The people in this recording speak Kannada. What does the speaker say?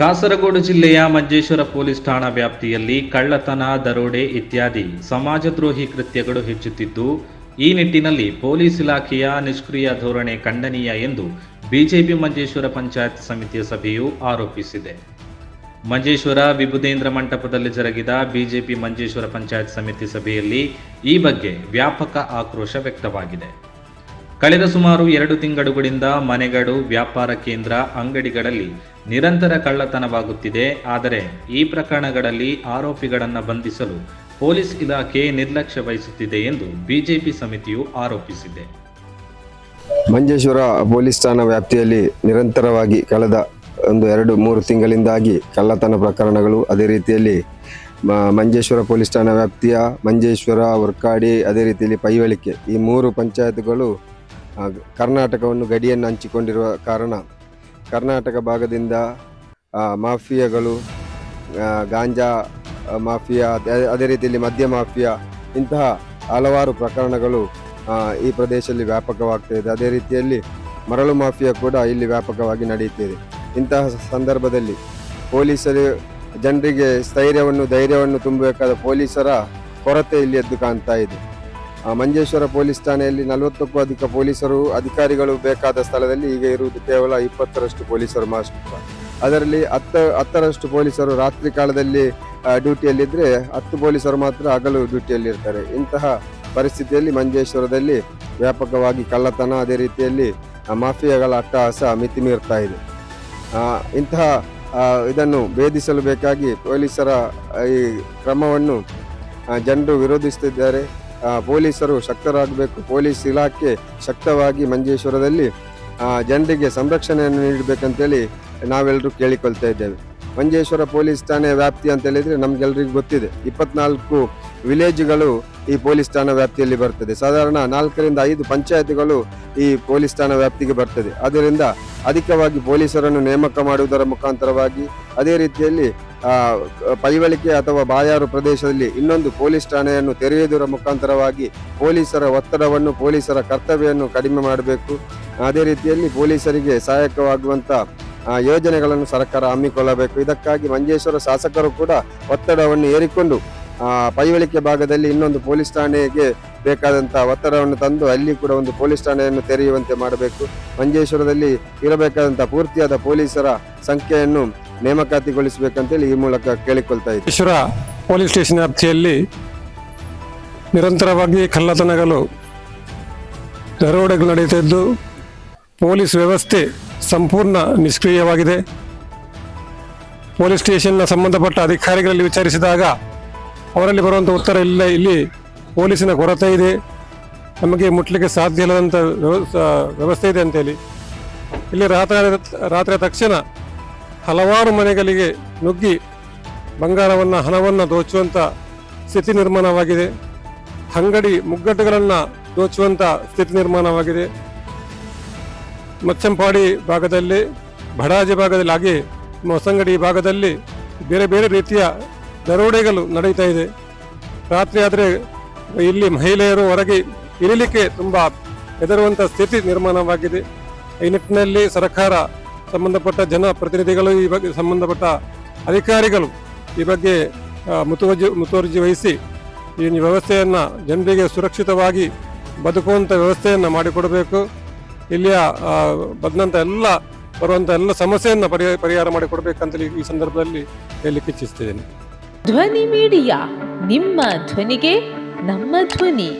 ಕಾಸರಗೋಡು ಜಿಲ್ಲೆಯ ಮಂಜೇಶ್ವರ ಪೊಲೀಸ್ ಠಾಣಾ ವ್ಯಾಪ್ತಿಯಲ್ಲಿ ಕಳ್ಳತನ, ದರೋಡೆ ಇತ್ಯಾದಿ ಸಮಾಜದ್ರೋಹಿ ಕೃತ್ಯಗಳು ಹೆಚ್ಚುತ್ತಿದ್ದು, ಈ ನಿಟ್ಟಿನಲ್ಲಿ ಪೊಲೀಸ್ ಇಲಾಖೆಯ ನಿಷ್ಕ್ರಿಯ ಧೋರಣೆ ಖಂಡನೀಯ ಎಂದು ಬಿಜೆಪಿ ಮಂಜೇಶ್ವರ ಪಂಚಾಯತ್ ಸಮಿತಿಯ ಸಭೆಯು ಆರೋಪಿಸಿದೆ. ಮಂಜೇಶ್ವರ ವಿಭುದೇಂದ್ರ ಮಂಟಪದಲ್ಲಿ ಜರುಗಿದ ಬಿಜೆಪಿ ಮಂಜೇಶ್ವರ ಪಂಚಾಯತ್ ಸಮಿತಿ ಸಭೆಯಲ್ಲಿ ಈ ಬಗ್ಗೆ ವ್ಯಾಪಕ ಆಕ್ರೋಶ ವ್ಯಕ್ತವಾಗಿದೆ. ಕಳೆದ ಸುಮಾರು ಎರಡು ತಿಂಗಳುಗಳಿಂದ ಮನೆಗಳು, ವ್ಯಾಪಾರ ಕೇಂದ್ರ, ಅಂಗಡಿಗಳಲ್ಲಿ ನಿರಂತರ ಕಳ್ಳತನವಾಗುತ್ತಿದೆ. ಆದರೆ ಈ ಪ್ರಕರಣಗಳಲ್ಲಿ ಆರೋಪಿಗಳನ್ನು ಬಂಧಿಸಲು ಪೊಲೀಸ್ ಇಲಾಖೆ ನಿರ್ಲಕ್ಷ್ಯ ವಹಿಸುತ್ತಿದೆ ಎಂದು ಬಿಜೆಪಿ ಸಮಿತಿಯು ಆರೋಪಿಸಿದೆ. ಮಂಜೇಶ್ವರ ಪೊಲೀಸ್ ಠಾಣಾ ವ್ಯಾಪ್ತಿಯಲ್ಲಿ ನಿರಂತರವಾಗಿ ಕಳೆದ ಒಂದು ಎರಡು ಮೂರು ತಿಂಗಳಿಂದಾಗಿ ಕಳ್ಳತನ ಪ್ರಕರಣಗಳು ಅದೇ ರೀತಿಯಲ್ಲಿ ಮಂಜೇಶ್ವರ ಪೊಲೀಸ್ ಠಾಣಾ ವ್ಯಾಪ್ತಿಯ ಮಂಜೇಶ್ವರ ವರ್ಕಾಡಿ ಅದೇ ರೀತಿಯಲ್ಲಿ ಪೈವಳಿಕೆ ಈ ಮೂರು ಪಂಚಾಯತ್ಗಳು ಕರ್ನಾಟಕವನ್ನು ಗಡಿಯನ್ನು ಹಂಚಿಕೊಂಡಿರುವ ಕಾರಣ ಕರ್ನಾಟಕ ಭಾಗದಿಂದ ಮಾಫಿಯಾಗಳು ಗಾಂಜಾ ಮಾಫಿಯಾ, ಅದೇ- ರೀತಿಯಲ್ಲಿ ಮದ್ಯ ಮಾಫಿಯಾ ಇಂತಹ ಹಲವಾರು ಪ್ರಕರಣಗಳು ಈ ಪ್ರದೇಶದಲ್ಲಿ ವ್ಯಾಪಕವಾಗ್ತಾಯಿದೆ ಅದೇ ರೀತಿಯಲ್ಲಿ ಮರಳು ಮಾಫಿಯಾ ಕೂಡ ಇಲ್ಲಿ ವ್ಯಾಪಕವಾಗಿ ನಡೆಯುತ್ತಿದೆ ಇಂತಹ ಸಂದರ್ಭದಲ್ಲಿ ಪೊಲೀಸರು ಜನರಿಗೆ ಸ್ಥೈರ್ಯವನ್ನು, ಧೈರ್ಯವನ್ನು ತುಂಬಬೇಕಾದ ಪೊಲೀಸರ ಕೊರತೆ ಇಲ್ಲಿ ಎದ್ದು ಕಾಣ್ತಾ ಇದೆ. ಮಂಜೇಶ್ವರ ಪೊಲೀಸ್ ಠಾಣೆಯಲ್ಲಿ ನಲವತ್ತಕ್ಕೂ ಅಧಿಕ ಪೊಲೀಸರು, ಅಧಿಕಾರಿಗಳು ಬೇಕಾದ ಸ್ಥಳದಲ್ಲಿ ಈಗ ಇರುವುದು ಕೇವಲ ಇಪ್ಪತ್ತರಷ್ಟು ಪೊಲೀಸರು ಮಾತ್ರ. ಅದರಲ್ಲಿ ಹತ್ತ, ಹತ್ತರಷ್ಟು ಪೊಲೀಸರು ರಾತ್ರಿ ಕಾಲದಲ್ಲಿ ಡ್ಯೂಟಿಯಲ್ಲಿದ್ದರೆ ಹತ್ತು ಪೊಲೀಸರು ಮಾತ್ರ ಹಗಲು ಡ್ಯೂಟಿಯಲ್ಲಿರ್ತಾರೆ. ಇಂತಹ ಪರಿಸ್ಥಿತಿಯಲ್ಲಿ ಮಂಜೇಶ್ವರದಲ್ಲಿ ವ್ಯಾಪಕವಾಗಿ ಕಳ್ಳತನ ಅದೇ ರೀತಿಯಲ್ಲಿ ಮಾಫಿಯಾಗಳ ಅಟ್ಟಹಾಸ ಮಿತಿ ಮೀರ್ತಾ ಇದೆ. ಇಂತಹ ಇದನ್ನು ಭೇದಿಸಲು ಬೇಕಾಗಿ ಪೊಲೀಸರ ಈ ಕ್ರಮವನ್ನು ಜನರು ವಿರೋಧಿಸುತ್ತಿದ್ದಾರೆ. ಪೊಲೀಸರು ಶಕ್ತರಾಗಬೇಕು. ಪೊಲೀಸ್ ಇಲಾಖೆ ಶಕ್ತವಾಗಿ ಮಂಜೇಶ್ವರದಲ್ಲಿ ಜನರಿಗೆ ಸಂರಕ್ಷಣೆಯನ್ನು ನೀಡಬೇಕಂತೇಳಿ ನಾವೆಲ್ಲರೂ ಕೇಳಿಕೊಳ್ತಾ ಇದ್ದೇವೆ. ಮಂಜೇಶ್ವರ ಪೊಲೀಸ್ ಠಾಣೆ ವ್ಯಾಪ್ತಿ ಅಂತ ಹೇಳಿದರೆ ನಮಗೆಲ್ಲರಿಗೂ ಗೊತ್ತಿದೆ. ಇಪ್ಪತ್ನಾಲ್ಕು ವಿಲೇಜ್ಗಳು ಈ ಪೊಲೀಸ್ ಠಾಣಾ ವ್ಯಾಪ್ತಿಯಲ್ಲಿ ಬರ್ತದೆ. ಸಾಧಾರಣ ನಾಲ್ಕರಿಂದ ಐದು ಪಂಚಾಯತ್ಗಳು ಈ ಪೊಲೀಸ್ ಠಾಣಾ ವ್ಯಾಪ್ತಿಗೆ ಬರ್ತದೆ. ಆದ್ದರಿಂದ ಅಧಿಕವಾಗಿ ಪೊಲೀಸರನ್ನು ನೇಮಕ ಮಾಡುವುದರ ಮುಖಾಂತರವಾಗಿ ಅದೇ ರೀತಿಯಲ್ಲಿ ಆ, ಪೈವಳಿಕೆ ಅಥವಾ ಬಾಯಾರು ಪ್ರದೇಶದಲ್ಲಿ ಇನ್ನೊಂದು ಪೊಲೀಸ್ ಠಾಣೆಯನ್ನು ತೆರೆಯುವುದರ ಮುಖಾಂತರವಾಗಿ ಪೊಲೀಸರ ಒತ್ತಡವನ್ನು ಪೊಲೀಸರ ಕರ್ತವ್ಯವನ್ನು ಕಡಿಮೆ ಮಾಡಬೇಕು. ಅದೇ ರೀತಿಯಲ್ಲಿ ಪೊಲೀಸರಿಗೆ ಸಹಾಯಕವಾಗುವಂತ ಯೋಜನೆಗಳನ್ನು ಸರ್ಕಾರ ಹಮ್ಮಿಕೊಳ್ಳಬೇಕು. ಇದಕ್ಕಾಗಿ ಮಂಜೇಶ್ವರ ಶಾಸಕರು ಕೂಡ ಒತ್ತಡವನ್ನು ಏರಿಕೊಂಡು ಪೈವಳಿಕೆ ಭಾಗದಲ್ಲಿ ಇನ್ನೊಂದು ಪೊಲೀಸ್ ಠಾಣೆಗೆ ಬೇಕಾದಂತ ಒತ್ತಡವನ್ನು ತಂದು ಅಲ್ಲಿ ಕೂಡ ಒಂದು ಪೊಲೀಸ್ ಠಾಣೆಯನ್ನು ತೆರೆಯುವಂತೆ ಮಾಡಬೇಕು. ಮಂಜೇಶ್ವರದಲ್ಲಿ ಇರಬೇಕಾದಂಥ ಪೂರ್ತಿಯಾದ ಪೊಲೀಸರ ಸಂಖ್ಯೆಯನ್ನು ನೇಮಕಾತಿಗೊಳಿಸಬೇಕಂತೇಳಿ ಈ ಮೂಲಕ ಕೇಳಿಕೊಳ್ತಾ ಇದ್ದೀವಿ ಈಶ್ವರ, ಪೊಲೀಸ್ ಸ್ಟೇಷನ್ ವ್ಯಾಪ್ತಿಯಲ್ಲಿ ನಿರಂತರವಾಗಿ ಕಳ್ಳತನಗಳು ದರೋಡೆಗಳು ನಡೆಯುತ್ತಿದ್ದು, ಪೊಲೀಸ್ ವ್ಯವಸ್ಥೆ ಸಂಪೂರ್ಣ ನಿಷ್ಕ್ರಿಯವಾಗಿದೆ. ಪೊಲೀಸ್ ಸ್ಟೇಷನ್ನ ಸಂಬಂಧಪಟ್ಟ ಅಧಿಕಾರಿಗಳಲ್ಲಿ ವಿಚಾರಿಸಿದಾಗ ಅವರಲ್ಲಿ ಬರುವಂಥ ಉತ್ತರ ಇಲ್ಲ. ಇಲ್ಲಿ ಪೊಲೀಸಿನ ಕೊರತೆ ಇದೆ. ನಮಗೆ ಮುಟ್ಲಿಕ್ಕೆ ಸಾಧ್ಯ ಇಲ್ಲದಂಥ ವ್ಯವ- ವ್ಯವಸ್ಥೆ ಇದೆ ಅಂತೇಳಿ. ಇಲ್ಲಿ ರಾತ್ರಿ ರಾತ್ರಿ ತಕ್ಷಣ ಹಲವಾರು ಮನೆಗಳಿಗೆ ನುಗ್ಗಿ ಬಂಗಾರವನ್ನು, ಹಣವನ್ನು ದೋಚುವಂಥ ಸ್ಥಿತಿ ನಿರ್ಮಾಣವಾಗಿದೆ. ಅಂಗಡಿ ಮುಗ್ಗಟ್ಟುಗಳನ್ನು ದೋಚುವಂಥ ಸ್ಥಿತಿ ನಿರ್ಮಾಣವಾಗಿದೆ. ಮಚ್ಚಂಪಾಡಿ ಭಾಗದಲ್ಲಿ, ಬಡಾಜಿ ಭಾಗದಲ್ಲಿ, ಹಾಗೆ ಹೊಸಂಗಡಿ ಭಾಗದಲ್ಲಿ ಬೇರೆ ಬೇರೆ ರೀತಿಯ ದರೋಡೆಗಳು ನಡೀತಾ ಇದೆ. ರಾತ್ರಿ ಆದರೆ ಇಲ್ಲಿ ಮಹಿಳೆಯರು ಹೊರಗೆ ಇರಲಿಕ್ಕೆ ತುಂಬ ಹೆದರುವಂಥ ಸ್ಥಿತಿ ನಿರ್ಮಾಣವಾಗಿದೆ. ಈ ನಿಟ್ಟಿನಲ್ಲಿ ಸರ್ಕಾರ ಸಂಬಂಧಪಟ್ಟ ಜನಪ್ರತಿನಿಧಿಗಳು ಈ ಬಗ್ಗೆ ಸಂಬಂಧಪಟ್ಟ ಅಧಿಕಾರಿಗಳು ಈ ಬಗ್ಗೆ ಮುತುವರ್ಜಿ ಮುತುವರ್ಜಿ ವಹಿಸಿ ಈ ವ್ಯವಸ್ಥೆಯನ್ನು ಜನರಿಗೆ ಸುರಕ್ಷಿತವಾಗಿ ಬದುಕುವಂಥ ವ್ಯವಸ್ಥೆಯನ್ನು ಮಾಡಿಕೊಡಬೇಕು. ಇಲ್ಲಿಯ ಬಂದಂಥ ಎಲ್ಲ ಬರುವಂಥ ಎಲ್ಲ ಸಮಸ್ಯೆಯನ್ನು ಪರಿಹಾರ ಪರಿಹಾರ ಮಾಡಿಕೊಡ್ಬೇಕಂತೇಳಿ ಈ ಸಂದರ್ಭದಲ್ಲಿ ಹೇಳಲಿಕ್ಕೆ ಇಚ್ಛಿಸ್ತಿದ್ದೇನೆ ಧ್ವನಿ ಮೀಡಿಯಾ, ನಿಮ್ಮ ಧ್ವನಿಗೆ ನಮ್ಮ ಧ್ವನಿ.